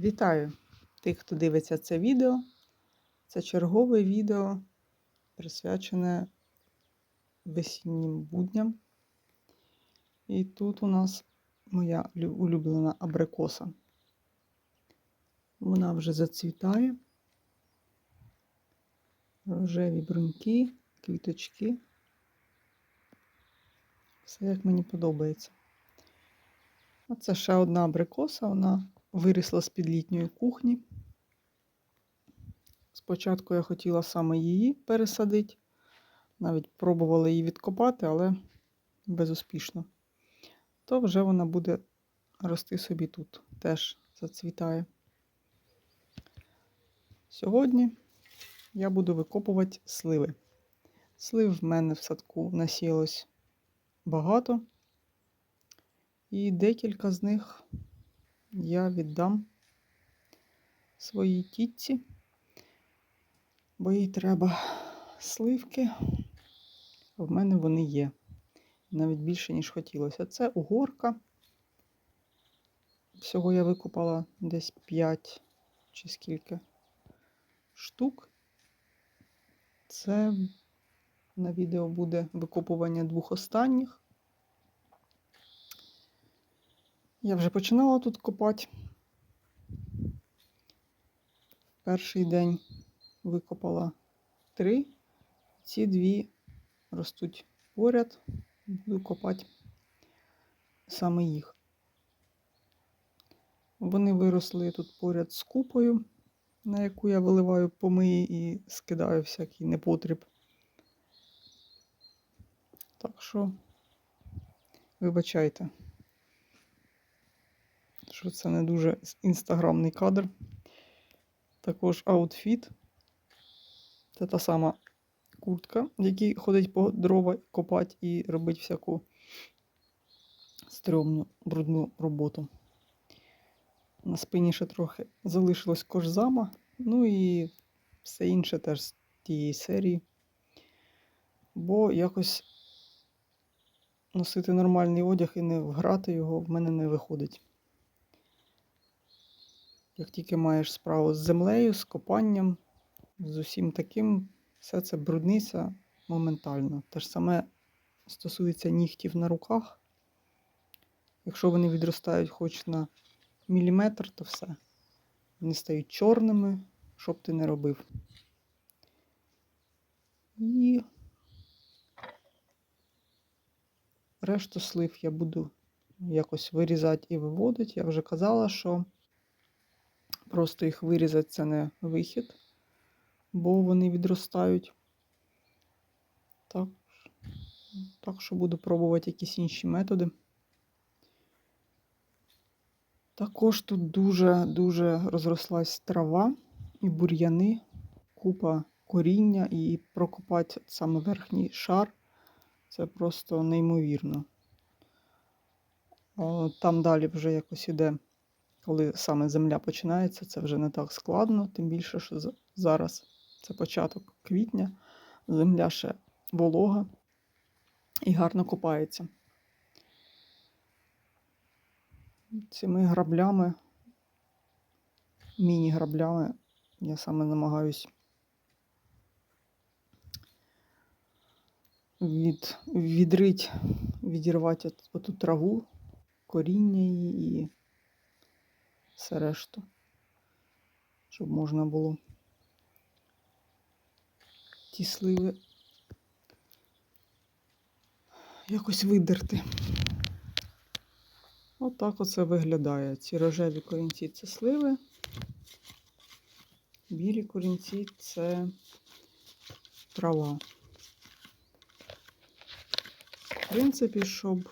Вітаю тих, хто дивиться це відео. Це чергове відео, присвячене весіннім будням. І тут у нас моя улюблена абрикоса. Вона вже зацвітає. Рожеві бруньки, квіточки. Все як мені подобається. Оце ще одна абрикоса, вона вирісла з-під літньої кухні. Спочатку я хотіла саме її пересадити. Навіть пробувала її відкопати, але безуспішно. То вже вона буде рости собі тут, теж зацвітає. Сьогодні я буду викопувати сливи. Слив в мене в садку насілось багато. І декілька з них я віддам своїй тітці, бо їй треба сливки. В мене вони є. Навіть більше, ніж хотілося. Це угорка. Всього я викупала десь 5 чи скільки штук. Це на відео буде викопування двох останніх. Я вже починала тут копати. Перший день викопала три. Ці дві ростуть поряд. Буду копати саме їх. Вони виросли тут поряд з купою, на яку я виливаю помиї і скидаю всякий непотріб. Так що, вибачайте що це не дуже інстаграмний кадр. Також аутфіт. Це та сама куртка, в якій ходить по дрова копати і робить всяку стрьомну, брудну роботу. На спині ще трохи залишилось кожзама, ну і все інше теж з тієї серії. Бо якось носити нормальний одяг і не вграти його в мене не виходить. Як тільки маєш справу з землею, з копанням, з усім таким, все це брудниться моментально. Те ж саме стосується нігтів на руках. Якщо вони відростають хоч на міліметр, то все. Вони стають чорними, що б ти не робив. І решту слив я буду якось вирізати і виводити. Я вже казала, що Просто їх вирізати це не вихід, бо вони відростають. Так, так що буду пробувати якісь інші методи. Також тут дуже-дуже розрослась трава і бур'яни, купа коріння, і прокопати саме верхній шар це просто неймовірно. Там далі вже якось іде коли саме земля починається, це вже не так складно, тим більше, що зараз це початок квітня, земля ще волога і гарно копається. Цими граблями, міні-граблями я саме намагаюсь від, відрить, відірвати оту траву, коріння її і все решту, щоб можна було ті сливи якось видерти. Отак оце виглядає. Ці рожеві корінці це сливи, білі корінці це трава. В принципі, щоб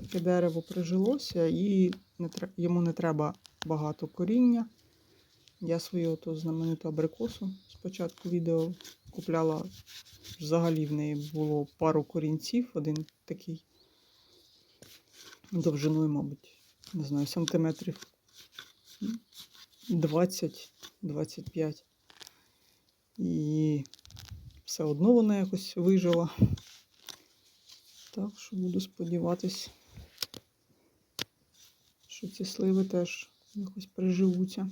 таке дерево прижилося, і не, йому не треба багато коріння. Я свою оту знамениту абрикосу спочатку відео купляла. Взагалі в неї було пару корінців, один такий довжиною, мабуть, не знаю, сантиметрів 20-25. І все одно вона якось вижила. Так що буду сподіватись, що ці сливи теж якось приживуться.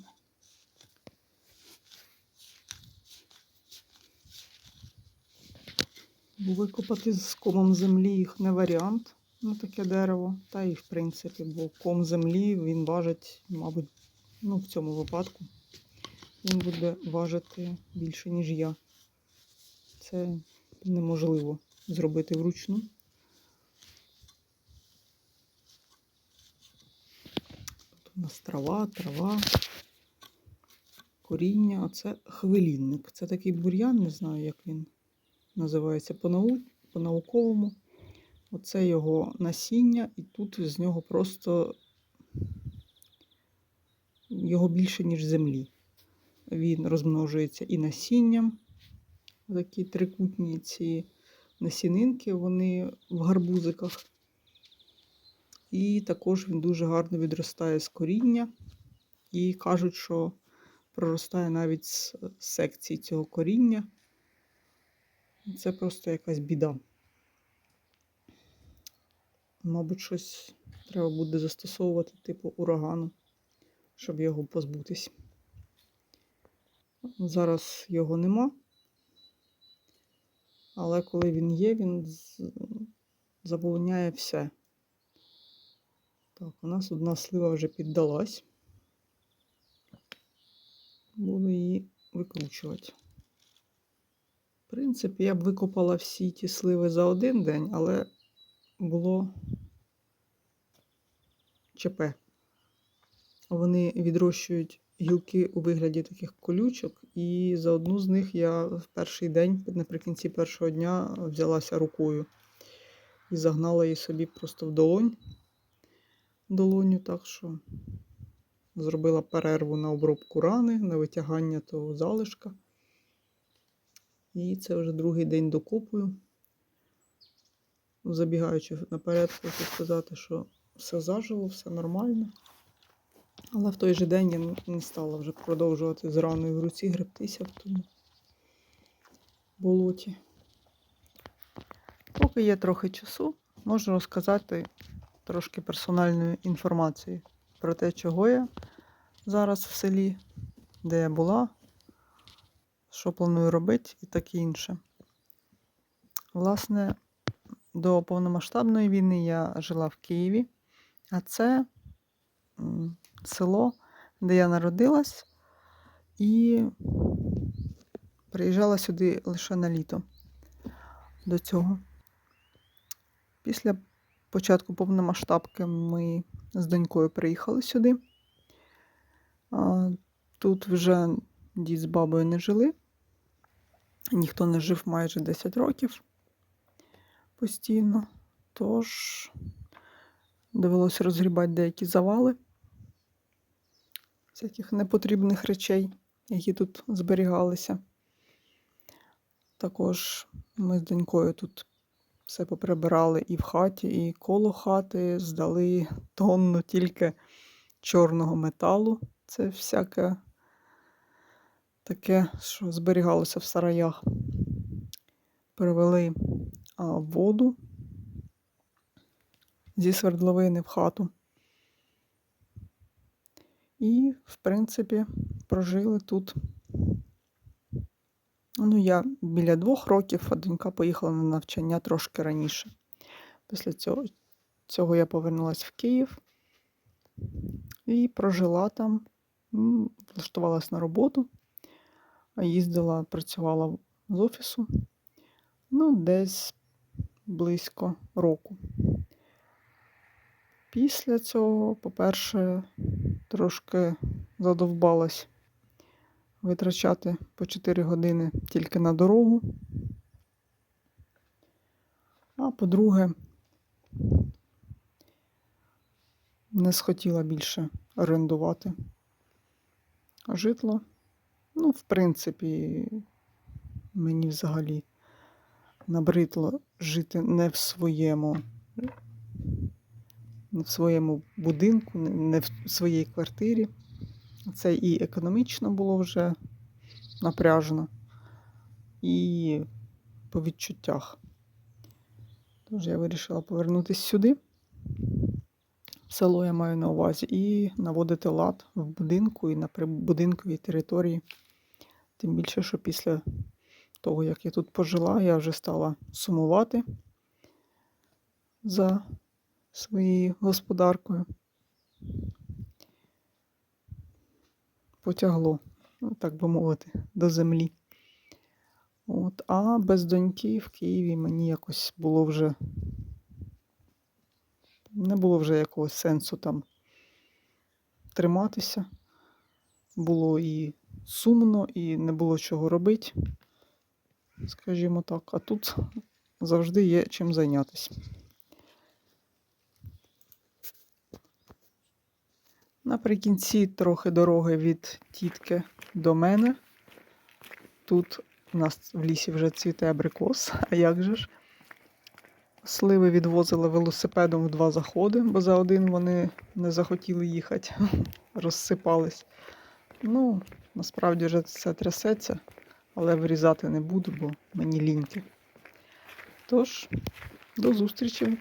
Викопати з комом землі їх не варіант на таке дерево. Та і в принципі, бо ком землі він важить, мабуть, ну в цьому випадку він буде важити більше, ніж я. Це неможливо зробити вручну. Тут у нас трава, трава, коріння. Оце хвилінник. Це такий бур'ян, не знаю, як він називається по-нау- по-науковому. Оце його насіння, і тут з нього просто його більше, ніж землі. Він розмножується і насінням. Такі трикутні ці насінинки, вони в гарбузиках. І також він дуже гарно відростає з коріння. І кажуть, що проростає навіть з секції цього коріння. Це просто якась біда. Мабуть, щось треба буде застосовувати, типу урагану, щоб його позбутись. Зараз його нема. Але коли він є, він з- заполоняє все. Так, у нас одна слива вже піддалась. Буду її викручувати. В принципі, я б викопала всі ті сливи за один день, але було ЧП. Вони відрощують гілки у вигляді таких колючок, і за одну з них я в перший день, наприкінці першого дня, взялася рукою і загнала її собі просто в долонь. Долоню, так що зробила перерву на обробку рани, на витягання того залишка. І це вже другий день докопую. Забігаючи наперед, хочу сказати, що все зажило, все нормально. Але в той же день я не- не стала вже продовжувати з раною в руці гребтися в тому болоті. Поки є трохи часу, можу розказати трошки персональної інформації про те, чого я зараз в селі, де я була, що планую робити і таке інше. Власне, до повномасштабної війни я жила в Києві, а це село, де я народилась, і приїжджала сюди лише на літо до цього. Після початку повномасштабки ми з донькою приїхали сюди. Тут вже дід з бабою не жили. Ніхто не жив майже 10 років постійно. Тож довелося розгрібати деякі завали всяких непотрібних речей, які тут зберігалися. Також ми з донькою тут все поприбирали і в хаті, і коло хати, здали тонну тільки чорного металу. Це всяке таке, що зберігалося в сараях. Привели а, воду зі свердловини в хату. І, в принципі, прожили тут. Ну, я біля двох років, а донька поїхала на навчання трошки раніше. Після цього, цього я повернулася в Київ і прожила там, м, влаштувалась на роботу, їздила, працювала з офісу. Ну, десь близько року. Після цього, по-перше, трошки задовбалась витрачати по 4 години тільки на дорогу. А по-друге, не схотіла більше орендувати житло. Ну, в принципі, мені взагалі набридло жити не в своєму, не в своєму будинку, не- в своїй квартирі. Це і економічно було вже напряжно, і по відчуттях. Тож я вирішила повернутися сюди. село я маю на увазі, і наводити лад в будинку і на прибудинковій території. Тим більше, що після того, як я тут пожила, я вже стала сумувати за своєю господаркою. Потягло, ну, так би мовити, до землі. От, а без доньки в Києві мені якось було вже. Не було вже якогось сенсу там триматися. Було і сумно, і не було чого робити, скажімо так. А тут завжди є чим зайнятися. Наприкінці трохи дороги від тітки до мене. Тут у нас в лісі вже цвіте абрикос, а як же ж? Сливи відвозили велосипедом в два заходи, бо за один вони не захотіли їхати, розсипались. Ну, насправді вже все трясеться, але вирізати не буду, бо мені ліньки. Тож, до зустрічі